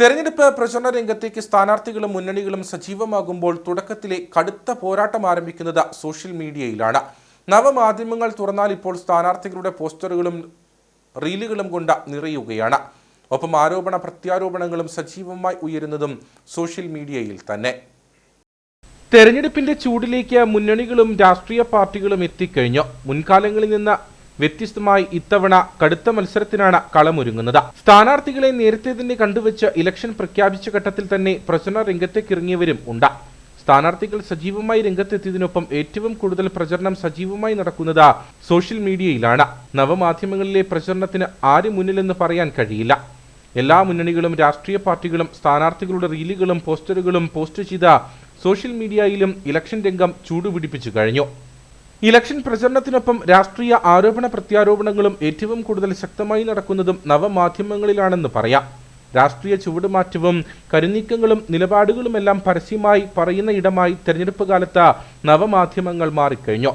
തെരഞ്ഞെടുപ്പ് പ്രചരണ രംഗത്തേക്ക് സ്ഥാനാർത്ഥികളും മുന്നണികളും സജീവമാകുമ്പോൾ തുടക്കത്തിലെ കടുത്ത പോരാട്ടം ആരംഭിക്കുന്നത് സോഷ്യൽ മീഡിയയിലാണ്. നവമാധ്യമങ്ങൾ തുറന്നാൽ ഇപ്പോൾ സ്ഥാനാർത്ഥികളുടെ പോസ്റ്ററുകളും റീലുകളും കൊണ്ട് നിറയുകയാണ്. ഒപ്പം ആരോപണ പ്രത്യാരോപണങ്ങളും സജീവമായി ഉയരുന്നതും സോഷ്യൽ മീഡിയയിൽ തന്നെ. തെരഞ്ഞെടുപ്പിന്റെ ചൂടിലേക്ക് മുന്നണികളും രാഷ്ട്രീയ പാർട്ടികളും എത്തിക്കഴിഞ്ഞു. മുൻകാലങ്ങളിൽ നിന്ന് വ്യത്യസ്തമായി ഇത്തവണ കടുത്ത മത്സരത്തിനാണ് കളമൊരുങ്ങുന്നത്. സ്ഥാനാർത്ഥികളെ നേരത്തെ തന്നെ കണ്ടുവച്ച് ഇലക്ഷൻ പ്രഖ്യാപിച്ച ഘട്ടത്തിൽ തന്നെ പ്രചരണ രംഗത്തേക്കിറങ്ങിയവരും ഉണ്ട്. സ്ഥാനാർത്ഥികൾ സജീവമായി രംഗത്തെത്തിയതിനൊപ്പം ഏറ്റവും കൂടുതൽ പ്രചരണം സജീവമായി നടക്കുന്നത് സോഷ്യൽ മീഡിയയിലാണ്. നവമാധ്യമങ്ങളിലെ പ്രചരണത്തിന് ആര് മുന്നിലെന്ന് പറയാൻ കഴിയില്ല. എല്ലാ മുന്നണികളും രാഷ്ട്രീയ പാർട്ടികളും സ്ഥാനാർത്ഥികളുടെ റീലുകളും പോസ്റ്ററുകളും പോസ്റ്റ് ചെയ്ത സോഷ്യൽ മീഡിയയിലും ഇലക്ഷൻ രംഗം ചൂടുപിടിപ്പിച്ചു കഴിഞ്ഞു. ഇലക്ഷൻ പ്രചരണത്തിനൊപ്പം രാഷ്ട്രീയ ആരോപണ പ്രത്യാരോപണങ്ങളും ഏറ്റവും കൂടുതൽ ശക്തമായി നടക്കുന്നതും നവമാധ്യമങ്ങളിലാണെന്ന് പറയാം. രാഷ്ട്രീയ ചുവടുമാറ്റവും കരുനീക്കങ്ങളും നിലപാടുകളുമെല്ലാം പരസ്യമായി പറയുന്ന ഇടമായി തെരഞ്ഞെടുപ്പ് കാലത്ത് നവമാധ്യമങ്ങൾ മാറിക്കഴിഞ്ഞു.